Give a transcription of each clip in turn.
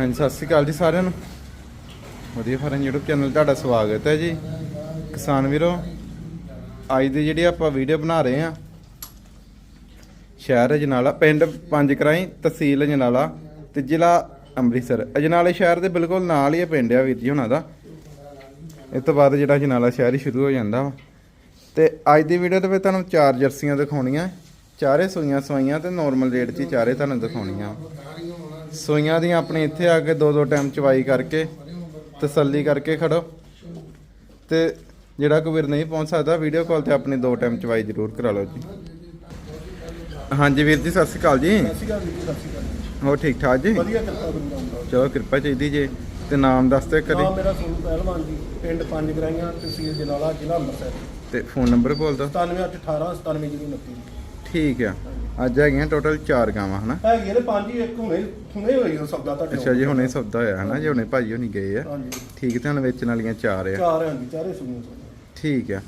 ਹਾਂਜੀ, ਸਤਿ ਸ਼੍ਰੀ ਅਕਾਲ ਜੀ ਸਾਰਿਆਂ ਨੂੰ। ਵਧੀਆ ਫਰਨ YouTube ਚੈਨਲ ਤੁਹਾਡਾ ਸਵਾਗਤ ਹੈ ਜੀ। ਕਿਸਾਨ ਵੀਰੋ, ਅੱਜ ਦੀ ਜਿਹੜੀ ਆਪਾਂ ਵੀਡੀਓ ਬਣਾ ਰਹੇ ਆ ਸ਼ਹਿਰ ਅਜਨਾਲਾ, ਪਿੰਡ ਪੰਜ ਕਰਾਈ ਤਹਿਸੀਲ ਅਜਨਾਲਾ ਤੇ ਜ਼ਿਲ੍ਹਾ ਅੰਮ੍ਰਿਤਸਰ। ਅਜਨਾਲੇ ਸ਼ਹਿਰ ਦੇ ਬਿਲਕੁਲ ਨਾਲ ਹੀ ਇਹ ਪਿੰਡ ਆ ਵੀਰ ਜੀ ਉਹਨਾਂ ਦਾ। ਇਸ ਤੋਂ ਬਾਅਦ ਜਿਹੜਾ ਅਜਨਾਲਾ ਸ਼ਹਿਰ ਹੀ ਸ਼ੁਰੂ ਹੋ ਜਾਂਦਾ ਵਾ। ਤੇ ਅੱਜ ਦੀ ਵੀਡੀਓ ਦੇ ਵਿੱਚ ਤੁਹਾਨੂੰ ਚਾਰ ਜਰਸੀਆਂ ਦਿਖਾਉਣੀਆਂ। ਚਾਰੇ ਸੂਈਆਂ ਸਵਾਈਆਂ ਤੇ ਨਾਰਮਲ ਰੇਟ 'ਚ ਹੀ ਚਾਰੇ ਤੁਹਾਨੂੰ ਦਿਖਾਉਣੀਆਂ। ਸੂਈਆਂ ਦੀਆਂ ਆਪਣੇ ਇੱਥੇ ਆ ਕੇ ਦੋ ਦੋ ਟਾਈਮ ਚਵਾਈ ਕਰਕੇ ਤਸੱਲੀ ਕਰਕੇ ਖੜੋ। ਤੇ ਜਿਹੜਾ ਕੋਈ ਵੀਰ ਨਹੀਂ ਪਹੁੰਚ ਸਕਦਾ ਵੀਡੀਓ ਕਾਲ ਤੇ ਆਪਣੀ ਦੋ ਟਾਈਮ ਚਵਾਈ ਜ਼ਰੂਰ ਕਰਾ ਲਓ ਜੀ। ਹਾਂਜੀ ਵੀਰ ਜੀ ਸਤਿ ਸ਼੍ਰੀ ਅਕਾਲ ਜੀ। ਸਤਿ ਸ਼੍ਰੀ ਅਕਾਲ ਜੀ ਸਤਿ ਸ਼੍ਰੀ ਅਕਾਲ ਹੋ ਠੀਕ ਠਾਕ ਜੀ? ਵਧੀਆ ਕਿਰਪਾ ਗੁਰੂ ਰਾਮਦਾਸ ਚਲੋ ਕਿਰਪਾ ਚਾਹੀਦੀ ਜੀ ਤੇ ਨਾਮ ਦੱਸ ਤੇ ਕਰੀ ਨਾਮ ਮੇਰਾ ਸੋਨੂ ਪਹਿਲਵਾਨ ਜੀ ਪਿੰਡ ਪੰਜ ਗਰਾਈਆਂ ਤਹਿਸੀਲ ਜਲਾਲਾ ਜ਼ਿਲ੍ਹਾ ਅੰਮ੍ਰਿਤਸਰ। ਤੇ ਫੋਨ ਨੰਬਰ ਬੋਲ ਦਿਓ। 97818 97029 ਠੀਕ ਆ। ਅੱਜ ਹੈਗੀਆਂ ਟੋਟਲ 4 ਗਾਵਾਂ ਹਨਾ? ਹੈਗੇ ਨੇ ਪੰਜ ਹੀ ਇੱਕ ਹੁਣੇ ਹੁਣੇ ਹੋਈ ਉਹ ਸਬਦਾ ਤੁਹਾਡੇ ਅੱਛਾ ਜੀ ਹੁਣੇ ਸੌਦਾ ਹੋਇਆ ਹਨਾ? ਜੀ ਹੁਣੇ ਭਾਜੀ ਹੋਣੀ ਗਏ ਆ। ਹਾਂਜੀ। ਠੀਕ ਤੇ ਹੁਣ ਵੇਚਣ ਵਾਲੀਆਂ 4 ਆ। ਚਾਰ ਹਾਂ ਜੀ ਚਾਰੇ ਸੁਣੀਆਂ ਠੀਕ ਆ।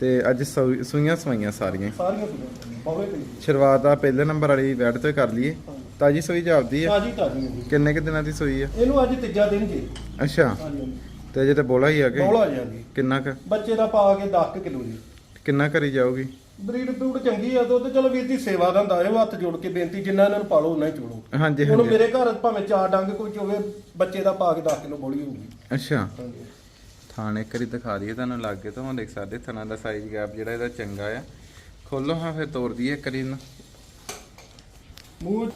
ਤੇ ਅੱਜ ਸੂ- ਸੂਈਆਂ ਸਵਾਈਆਂ ਸਾਰੀਆਂ। ਸਾਰੀਆਂ ਸੁਣੀਆਂ ਪਾਵੇ ਪਈ ਸ਼ੁਰੂਆਤ ਆ ਪਹਿਲੇ ਨੰਬਰ ਵਾਲੀ ਵੈਟ ਤੋਂ ਹੀ ਕਰ ਲਈਏ। ਤਾਜੀ ਸੂਈ ਜਾਪਦੀ ਆ? ਤਾਜੀ ਤਾਜੀ ਹੈ ਜੀ। ਕਿੰਨੇ ਕਿ ਦਿਨਾਂ ਦੀ ਸੂਈ ਆ? ਇਹਨੂੰ ਅੱਜ ਤੀਜਾ ਦਿਨ ਜੀ। ਅੱਛਾ। ਹਾਂਜੀ ਹਾਂਜੀ। ਤੇ ਅਜੇ ਤੇ ਬੋਲਾ ਹੀ ਆ ਕਿ? ਬੋਲਾ ਜੀ। ਹਾਂਜੀ ਕਿੰਨਾ ਕ? ਬੱਚੇ ਦਾ ਪਾ ਕੇ 10 ਕਿਲੋ ਜੀ। ਕਿੰਨਾ ਕਰੀ ਜਾਊਗੀ? ਬਰੀਡ ਬਰੂਡ ਚੰਗੀ ਆ ਦੁੱਧ ਚਲੋ ਵੀਰ ਦੀ ਸੇਵਾ ਦਾ ਹੁੰਦਾ ਇਹ ਹੱਥ ਜੋੜ ਕੇ ਬੇਨਤੀ ਜਿੰਨਾ ਇਹਨਾਂ ਨੂੰ ਪਾਲੋ ਉਹਨਾਂ ਹੀ ਚੋਲੋ ਹਾਂਜੀ ਹੁਣ ਹਾਂਜੀ। ਮੇਰੇ ਘਰ ਭਾਵੇਂ ਚਾਰ ਡੰਗ ਕੋਈ ਚੋਵੇ ਬੱਚੇ ਦਾ ਪਾ ਕੇ 10 ਕਿਲੋ ਬੋਲੀ ਹੋਊਗੀ। ਅੱਛਾ। ਹਾਂਜੀ। ਥਾਣ ਇੱਕ ਵਾਰੀ ਦਿਖਾ ਦਈਏ ਤੁਹਾਨੂੰ ਲੱਗੇ ਤਾਂ ਹੁਣ ਦੇਖ ਸਕਦੇ ਥਣਾ ਦਾ ਸਾਈਜ਼ ਗੈਪ ਜਿਹੜਾ ਇਹਦਾ ਚੰਗਾ ਆ। ਖੋਲੋ ਹਾਂ ਫਿਰ ਤੋੜ ਦਈਏ ਇੱਕ ਵਾਰੀ ਇਹਨੂੰ। ਮੂੰਹ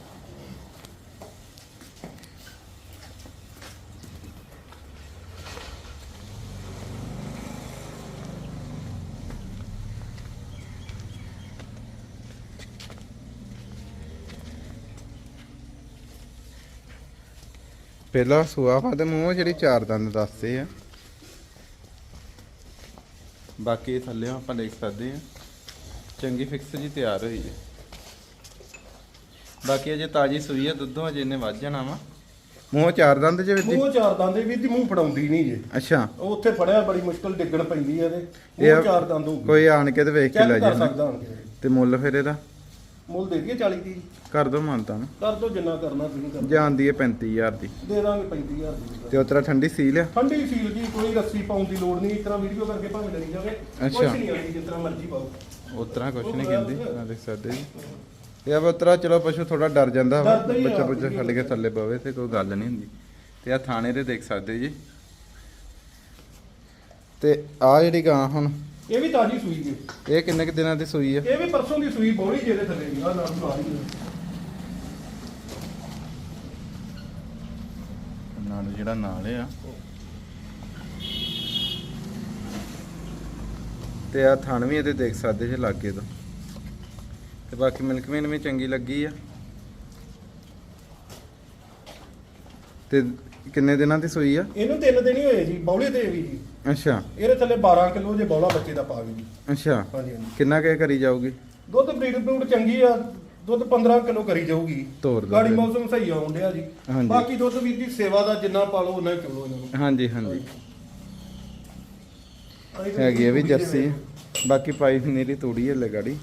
ਪਹਿਲਾ ਸੂਆ ਵਾ ਤੇ ਮੂੰਹ ਜਿਹੜੀ ਚਾਰ ਦੰਦ ਦੱਸਦੇ ਆ। ਬਾਕੀ ਥੱਲੇ ਆਪਾਂ ਦੇਖ ਸਕਦੇ ਆ। ਚੰਗੀ ਫਿਕਸ ਜੀ ਤਿਆਰ ਹੋਈ ਹੈ। ਬਾਕੀ ਅਜੇ ਤਾਜੀ ਸੂਈ ਆ ਦੁੱਧੋਂ ਅਜੇ ਇਹਨੇ ਵੱਧ ਜਾਣਾ ਵਾ। ਮੂੰਹ ਚਾਰ ਦੰਦ ਜੇ ਵਿੱਚ? ਮੂੰਹ ਚਾਰ ਦੰਦ ਵੀਰ ਦੀ ਮੂੰਹ ਫੜਾਉਂਦੀ ਨਹੀਂ ਜੇ। ਅੱਛਾ। ਉਹ ਉੱਥੇ ਫੜਿਆ ਬੜੀ ਮੁਸ਼ਕਲ ਡਿੱਗਣ ਪੈਂਦੀ ਆ ਤੇ ਇਹ ਮੂੰਹ ਚਾਰ ਦੰਦ ਹੋਊਗੀ ਕੋਈ ਆਣ ਕੇ ਤੇ ਵੇਖ ਕੇ ਲੈ ਸਕਦਾ ਕਿਸੇ ਤੇ ਮੁੱਲ ਫਿਰ ਇਹਦਾ? ਮੁੱਲ ਦੇ ਦਈਏ 40 ਦੀ ਕਰ ਦੋ ਮੰਨਤਾ ਨਾ। ਕਰ ਦੋ ਜਿੰਨਾ ਕਰਨਾ ਤੁਸੀਂ ਕਰ ਜਾਂਦੀ ਹੈ 35000 ਦੀ। ਦੇ ਦਾਂਗੇ 35000 ਦੀ। ਤੇ ਉਤਰਾ ਠੰਡੀ ਸੀਲ ਆ? ਠੰਡੀ ਫੀਲ ਜੀ ਕੋਈ ਰੱਸੀ ਪਾਉਣ ਦੀ ਲੋੜ ਨਹੀਂ ਇਸ ਤਰ੍ਹਾਂ ਵੀਡੀਓ ਕਰਕੇ ਭਾਵੇਂ ਡਰੀ ਜਾਵੇ। ਅੱਛਾ। ਨਹੀਂ ਆਉਂਦੀ ਜਿਸ ਤਰ੍ਹਾਂ ਮਰਜ਼ੀ ਪਾਓ। ਉਤਰਾ ਕੁਛ ਨਹੀਂ ਕਹਿੰਦੀ। ਆ ਦੇਖ ਸਕਦੇ ਜੀ। ਇਹ ਆ ਉਤਰਾ ਚਲੋ ਪਸ਼ੂ ਥੋੜਾ ਡਰ ਜਾਂਦਾ ਬੱਚਾ ਬੱਚਾ ਛੱਡ ਕੇ ਥੱਲੇ ਪਵੇ ਤੇ ਕੋਈ ਗੱਲ ਨਹੀਂ ਹੁੰਦੀ। ਤੇ ਆ ਥਾਣੇ ਦੇ ਦੇਖ ਸਕਦੇ ਜੀ। ਤੇ ਆ ਜਿਹੜੀ ਗਾਂ ਹੁਣ ਇਹ ਵੀ ਤਾਜੀ ਸੂਈ ਜੀ ਇਹ ਕਿੰਨੇ ਕੁ ਦਿਨਾਂ ਦੀ ਸੂਈ ਆ? ਇਹ ਵੀ ਪਰਸੋਂ ਦੀ ਸੂਈ ਬੋਲੀ ਜਿਹਦੇ ਥੱਲੇ ਦੀ ਆ ਨਾਲ ਹੀ ਨਾਲ ਜਿਹੜਾ ਨਾਲ ਆ। ਤੇ ਆ ਥਣ ਵੀ ਇਹਦੇ ਦੇਖ ਸਕਦੇ ਜੇ ਲਾਗੇ ਤੋਂ। ਤੇ ਬਾਕੀ ਮਿਲਕ ਮੇਨ ਵੀ ਚੰਗੀ ਲੱਗੀ ਆ। ਤੇ ਕਿੰਨੇ ਦਿਨਾਂ ਦੀ ਸੂਈ ਆ? ਇਹਨੂੰ ਤਿੰਨ ਦਿਨ ਹੀ ਹੋਏ ਜੀ ਬੌਲੇ ਤੇ ਵੀ ਜੀ। ਅੱਛਾ। ਇਹਦੇ ਥੱਲੇ 12 ਕਿਲੋ ਜੇ ਬੌਲਾ ਬੱਚੇ ਦਾ ਪਾ ਗਈ ਜੀ ਅੱਛਾ। ਹਾਂਜੀ ਹਾਂਜੀ। ਕਿੰਨਾ ਕੁ ਕਰੀ ਜਾਊਗੀ? ਦੁੱਧ ਬਰੀਡ ਬਰੂਡ ਚੰਗੀ ਆ। ਦੁੱਧ 15 ਕਿਲੋ ਕਰੀ ਜਾਊਗੀ। ਤੋਰ ਦਿਓ ਗਾੜੀ। ਮੌਸਮ ਸਹੀ ਆਉਣ ਡਿਆ ਜੀ। ਹਾਂਜੀ। ਬਾਕੀ ਦੁੱਧ ਵੀਰ ਦੀ ਸੇਵਾ ਦਾ ਜਿੰਨਾ ਪਾਲੋ ਉਹਨਾਂ ਚੋਲੋ ਇਹਨਾਂ ਨੂੰ। ਹਾਂਜੀ ਹਾਂਜੀ। ਹੈਗੀ ਆ ਵੀ ਜਰਸੀ। ਬਾਕੀ ਪਾਈ ਨੀਰੀ ਤੂੜੀ ਹੈ ਲਗਾੜੀ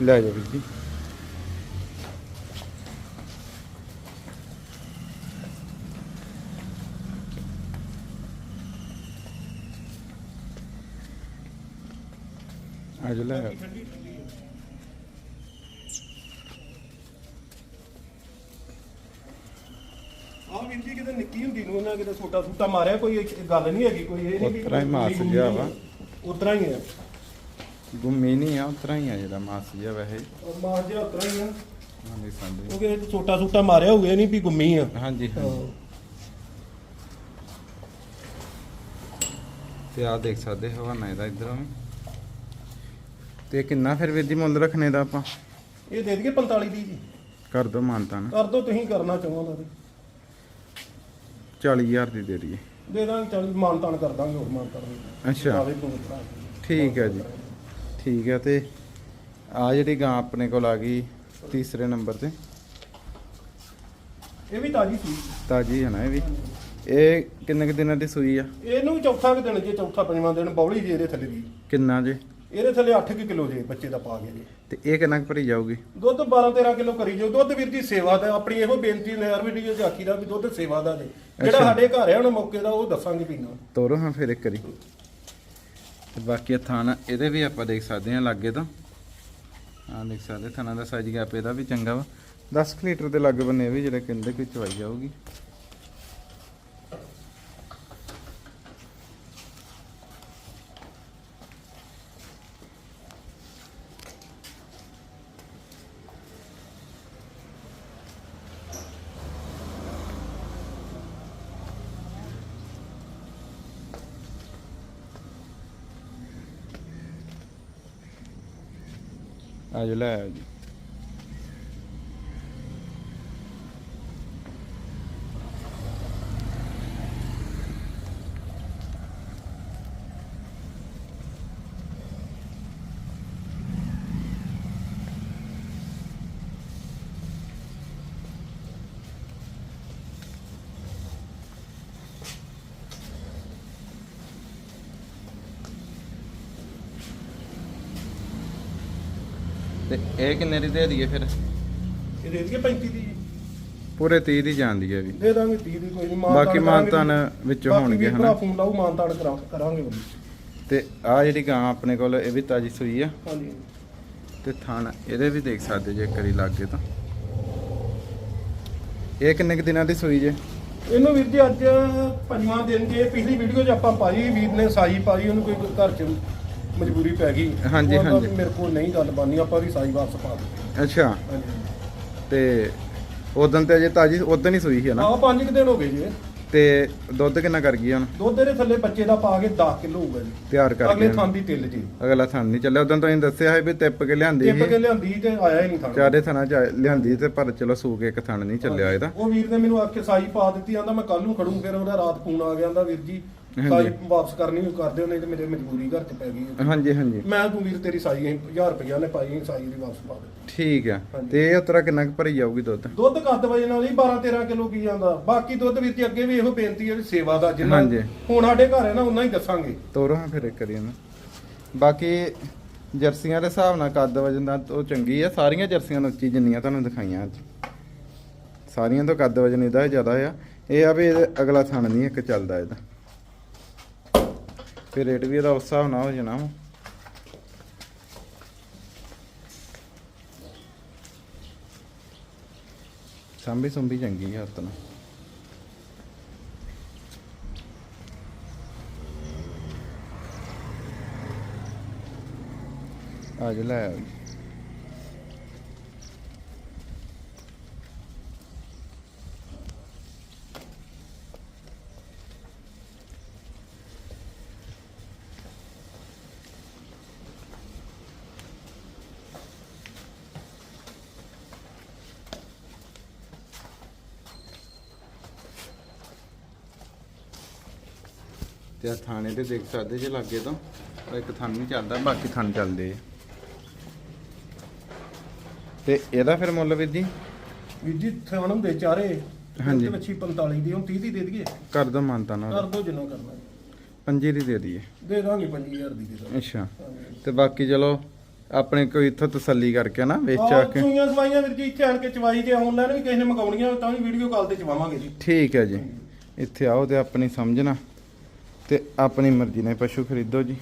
ਲੈ ਜਾ ਵੀਰ ਜੀ। ਆ ਜਾ ਲੈ ਆ। ਆਹ ਵੀਰ ਜੀ ਕਿਤੇ ਨਿੱਕੀ ਹੁੰਦੀ ਨੂੰ ਇਹਨਾਂ ਕਿਤੇ ਛੋਟਾ ਛੋਟਾ ਮਾਰਿਆ ਕੋਈ ਇਹ ਗੱਲ ਨਹੀਂ ਹੈਗੀ ਕੋਈ ਇਹ ਨਹੀਂ ਵੀ ਉਤਰਾ ਹੀ ਮਾਸ ਗੁੰਮੀ ਜਿਹਾ ਗੁੰਮੀ ਵਾ। ਉਤਰਾ ਹੀ ਹੈ ਗੁੰਮੀ ਨਹੀਂ ਆ ਉਤਰਾ ਹੀ ਆ ਜਿਹੜਾ ਮਾਸ ਜਿਹਾ ਵੈਸੇ। ਉਹ ਮਾਸ ਜਿਹਾ ਉਤਰਾ ਹੀ ਆ। ਹਾਂਜੀ ਸਾਡੇ ਕਿਉਂਕਿ ਇਹ ਛੋਟਾ ਛੋਟਾ ਮਾਰਿਆ ਹੋਊਗਾ ਇਹ ਨਹੀਂ ਵੀ ਗੁੰਮੀ ਆ। ਹਾਂਜੀ ਹਾਂ। ਹਾਂਜੀ ਤੇ ਆ ਦੇਖ ਸਕਦੇ ਹਵਾਨਾ ਇਹਦਾ ਇਧਰੋਂ ਵੀ। ਤੇ ਕਿੰਨਾ ਫਿਰ ਵੀਰ ਜੀ ਮੁੱਲ ਰੱਖਣੇ ਦਾ ਆਪਾਂ? ਇਹ ਦੇ ਦਈਏ 45 ਦੀ ਜੀ। ਕਰ ਦੋ ਮਾਨਤਾ ਨਾ। ਕਰ ਦੋ ਤੁਸੀਂ ਕਰਨਾ ਚਾਹੁੰਦਾ ਤੇ। 40000 ਦੀ ਦੇ ਦਈਏ। ਦੇ ਦਾਂਗੇ ਚੱਲ ਮਾਨ ਤਾਨ ਕਰ ਦਾਂਗੇ ਹੋਰ ਮਾਨ ਕਰ ਅੱਛਾ। ਠੀਕ ਹੈ ਜੀ। ਠੀਕ ਹੈ ਤੇ ਆ ਜਿਹੜੀ ਗਾਂ ਆਪਣੇ ਕੋਲ ਆ ਗਈ ਤੀਸਰੇ ਨੰਬਰ ਤੇ। ਇਹ ਵੀ ਤਾਜੀ ਸੀ ਤਾਜੀ ਹੈ ਨਾ ਇਹ ਵੀ। ਇਹ ਕਿੰਨੇ ਕੁ ਦਿਨਾਂ ਦੀ ਸੂਈ ਆ? ਇਹਨੂੰ ਚੌਥਾ ਕਿ ਦਿਨ ਜੇ ਚੌਥਾ ਪੰਜਵਾਂ ਦਿਨ ਬੌਲੀ ਜੇ ਇਹਦੇ ਥੱਲੇ ਦੀ। ਕਿੰਨਾ ਜੇ? ਇਹਦੇ ਥੱਲੇ 8 ਕਿਲੋ ਜੇ ਬੱਚੇ ਦਾ ਪਾ ਗਿਆ ਜੀ। ਤੇ ਇਹ ਕਿੰਨਾ ਕੁ ਭਰੀ ਜਾਊਗੀ? ਦੁੱਧ 12 13 ਕਿਲੋ ਕਰੀ ਜੋ ਦੁੱਧ ਵੀਰ ਜੀ ਸੇਵਾ ਦਾ ਆਪਣੀ ਇਹੋ ਬੇਨਤੀ ਨੇ ਹਰ ਵੀਡੀਓ 'ਚ ਆਖੀ ਦਾ ਵੀ ਦੁੱਧ ਸੇਵਾ ਦਾ ਜੇ। ਜਿਹੜਾ। ਸਾਡੇ ਘਰ ਹੈ ਹੁਣ ਮੌਕੇ ਦਾ ਉਹ ਦੱਸਾਂਗੇ ਪੀਣਾ ਤੋਰੋ ਹਾਂ ਫਿਰ ਇੱਕ ਵਾਰੀ। ਤੇ ਬਾਕੀ ਇਹ ਥਾਣਾ ਇਹਦੇ ਵੀ ਆਪਾਂ ਦੇਖ ਸਕਦੇ ਹਾਂ ਲਾਗੇ ਤੋਂ। ਹਾਂ ਦੇਖ ਸਕਦੇ ਥਾਣਾ ਦਾ ਸਾਈਜ਼ ਗੈਪ ਇਹਦਾ ਵੀ ਚੰਗਾ ਵਾ। 10 ਕੁ ਲੀਟਰ ਦੇ ਲੱਗ ਬੰਨੇ ਵੀ ਜਿਹੜੇ ਕਹਿੰਦੇ ਕਿ ਚਵਾਈ ਜਾਊਗੀ। ਆ ਜੋ ਤੇ ਇਹ ਕਿੰਨੇ ਦੀ ਦੇ ਦਈਏ ਫਿਰ? ਇਹ ਦੇ ਦਈਏ 35 ਦੀ। ਪੂਰੇ 30 ਦੀ ਜਾਂਦੀ ਹੈ ਵੀ। ਦੇ ਦਾਂਗੇ 30 ਦੀ ਕੋਈ ਨਹੀਂ ਬਾਕੀ ਮਾਨਤਾਨ ਵਿੱਚੋਂ ਹੋਣਗੇ ਹਨਾ? ਫੋਨ ਲਾਉ ਮਾਨਤਾਨ ਕਰਾਂ ਕਰਾਂਗੇ ਤੇ ਆ ਜਿਹੜੀ ਗਾਂ ਆਪਣੇ ਕੋਲ ਇਹ ਵੀ ਤਾਜੀ ਸੂਈ ਆ? ਹਾਂਜੀ। ਤੇ ਥਣ ਇਹਦੇ ਵੀ ਦੇਖ ਸਕਦੇ ਜੇ ਕਰੀ ਲੱਗੇ ਤਾਂ। ਇਹ ਕਿੰਨੇ ਕੁ ਦਿਨਾਂ ਦੀ ਸੂਈ ਜੇ? ਇਹਨੂੰ ਵੀਰ ਜੀ ਅੱਜ ਪੰਜਵਾਂ ਦਿਨ ਜੇ ਪਿਛਲੀ ਵੀਡੀਓ 'ਚ ਆਪਾਂ ਪਾਈ ਵੀਰ ਨੇ ਸਾਈ ਪਾਈ ਉਹਨੂੰ ਕੋਈ ਘਰ 'ਚ ਮਜਬੂਰੀ ਪੈ ਗਈ। ਹਾਂਜੀ, ਉਹ ਆਂਹਦਾ ਹਾਂਜੀ। ਵੀ ਮੇਰੇ ਕੋਲ ਨਹੀਂ ਗੱਲ ਬਾਨੀ ਆਪਾਂ ਵੀ ਸਾਈ ਵਾਪਸ ਪਾ ਦਿੱਤੀ। ਅੱਛਾ। ਹਾਂਜੀ। ਤੇ ਉਦੋਂ ਤੇ ਅਜੇ ਤਾਜੀ ਉਦੋਂ ਹੀ ਸੂਈ ਸੀ ਨਾ? ਆਹ ਪੰਜ ਕੁ ਦਿਨ ਹੋ ਗਏ ਜੀ। ਤੇ ਦੁੱਧ ਕਿੰਨਾ ਕਰ ਗਈ ਹੁਣ? ਦੁੱਧ ਦੇ ਥੱਲੇ ਬੱਚੇ ਦਾ ਪਾ ਕੇ 10 ਕਿਲੋ ਹੋਊਗਾ ਜੀ। ਤਿਆਰ ਕਰ ਅਗਲੇ ਥਾਂ ਦੀ ਤਿਲ ਜੀ। ਅਗਲਾ ਥਣ ਨਹੀਂ ਚੱਲਿਆ। ਉਦੋਂ ਤੁਸੀਂ ਦੱਸਿਆ ਹੈ ਵੀ ਤਿੱਪ ਕੇ ਲਿਆਂਦੀ ਟਿੱਪ ਕੇ ਸੀ ਲਿਆਂਦੀ ਤੇ ਆਇਆ ਹੀ ਨਹੀਂ ਥਾਂ। ਚਾਰੇ ਥਣਾ ਚ ਲਿਆਂਦੀ ਤੇ ਪਰ ਚਲੋ ਸੂ ਕੇ ਇੱਕ ਥਣ ਨਹੀਂ ਚੱਲਿਆ ਇਹਦਾ। ਉਹ ਵੀਰ ਨੇ ਮੈਨੂੰ ਆਖੇ ਸਾਈ ਪਾ ਦਿੱਤੀ ਆਂਦਾ ਮੈਂ ਕੱਲ ਨੂੰ ਖੜੂ ਫਿਰ ਉਹਦਾ ਰਾਤ ਫੋਨ ਆ ਗਿਆ ਆਂਦਾ ਵੀਰ ਜੀ। ਸਾਈ ਵਾਪਸ ਕਰਨੀ ਉਹ ਕਰ ਦਿਓ ਨਹੀਂ ਤੇ ਮੇਰੇ ਮਜਬੂਰੀ ਘਰ ਪੈ ਗਈ ਹੈ। ਹਾਂਜੀ ਹਾਂਜੀ। ਮੈਂ ਤੂੰ ਵੀਰ ਤੇਰੀ ਸਾਈ 1000 ਰੁਪਇਆ ਨੇ ਪਾਈ ਸਾਈ ਦੀ ਵਾਪਸ ਪਾ ਦੇ ਠੀਕ ਆ। ਤੇ ਇਹ ਉਤਰਾ ਕਿੰਨਾ ਕੁ ਭਰੀ ਜਾਊਗੀ ਦੁੱਧ? ਦੁੱਧ ਕੱਦ ਵਜੇ ਨਾਲ ਹੀ 12 13 ਕਿਲੋ ਕੀ ਜਾਂਦਾ। ਬਾਕੀ ਦੁੱਧ ਵੀਰ ਜੀ ਅੱਗੇ ਵੀ ਇਹੋ ਬੇਨਤੀ ਹੈ ਵੀ ਸੇਵਾ ਦਾ ਜਿੰਨਾ ਹਾਂਜੀ। ਹੁਣ ਸਾਡੇ ਘਰ ਹੈ ਨਾ ਉਹਨਾਂ ਹੀ ਦੱਸਾਂਗੇ। ਤੋਰੋ ਹਾਂ ਫਿਰ ਇੱਕ ਇਹਨੂੰ। ਬਾਕੀ ਜਰਸੀਆਂ ਦੇ ਹਿਸਾਬ ਨਾਲ ਕੱਦ ਵਜਨ ਦਾ ਉਹ ਚੰਗੀ ਆ। ਸਾਰੀਆਂ ਜਰਸੀਆਂ ਨੂੰ ਉੱਚੀ ਜਿੰਨੀਆਂ ਤੁਹਾਨੂੰ ਦਿਖਾਈਆਂ ਅੱਜ। ਸਾਰੀਆਂ ਤੋਂ ਕੱਦ ਵਜਨ ਇਹਦਾ ਜ਼ਿਆਦਾ ਆ। ਇਹ ਆ ਵੀ ਇਹਦੇ ਅਗਲਾ ਥਣ ਨਹੀਂ ਇੱਕ ਚੱਲਦਾ ਇਹਦਾ। ਫਿਰ ਰੇਟ ਵੀ ਇਹਦਾ ਉਸ ਹਿਸਾਬ ਨਾਲ ਹੋ ਜਾਣਾ ਸਾਂਭੀ ਸੁੰਭੀ ਚੰਗੀ ਆ ਉਤਨਾ ਅੱਜ ਲੈ ਆਓ ਤੇ ਆ ਥਾਣੇ ਤੇ ਦੇਖ ਸਕਦੇ ਜੇ ਲੱਗੇ ਤੋਂ। ਇੱਕ ਥਣ ਨਹੀਂ ਚੱਲਦਾ ਬਾਕੀ ਥਣ ਚੱਲਦੇ ਆ। ਤੇ ਇਹਦਾ ਫਿਰ ਮੁੱਲ ਵੀਰ ਜੀ? ਵੀਰ ਜੀ ਥਾਣ ਹੁੰਦੇ ਚਾਰੇ। ਹਾਂਜੀ। ਵੱਛੀ 45 ਦੀ ਹੁਣ 30 ਦੀ ਦੇ ਦਈਏ। ਕਰ ਦੋ ਮਾਨਤਾ ਕਰ ਨਾਲ ਦੋ ਜਿੰਨਾ ਕਰਨਾ। ਪੰਜੀ ਦੀ ਦੇ ਦਈਏ। ਦੇ ਦਾਂਗੇ 5000 ਦੀ ਦੇ ਦਾਂਗੇ। ਅੱਛਾ। ਤੇ ਬਾਕੀ ਚਲੋ ਆਪਣੇ ਕੋਈ ਇੱਥੋਂ ਤਸੱਲੀ ਕਰਕੇ ਨਾ ਵੇਚ ਆ ਕੇ। ਸੂਈਆਂ ਸਵਾਈਆਂ ਵੀਰ ਜੀ ਇੱਥੇ ਆਣ ਕੇ ਚਵਾਈ ਤੇ ਆਨਲਾਈਨ ਵੀ ਕਿਸੇ ਨੇ ਮੰਗਾਉਣੀਆਂ ਤਾਂ ਵੀ ਵੀਡੀਓ ਕਾਲ ਤੇ ਚਵਾਵਾਂਗੇ ਜੀ। ਠੀਕ ਹੈ ਜੀ। ਇੱਥੇ ਆਓ ਤੇ ਆਪਣੀ ਸਮਝਣਾ ਤੇ ਆਪਣੀ ਮਰਜ਼ੀ ਨਾਲ ਪਸ਼ੂ ਖਰੀਦੋ ਜੀ।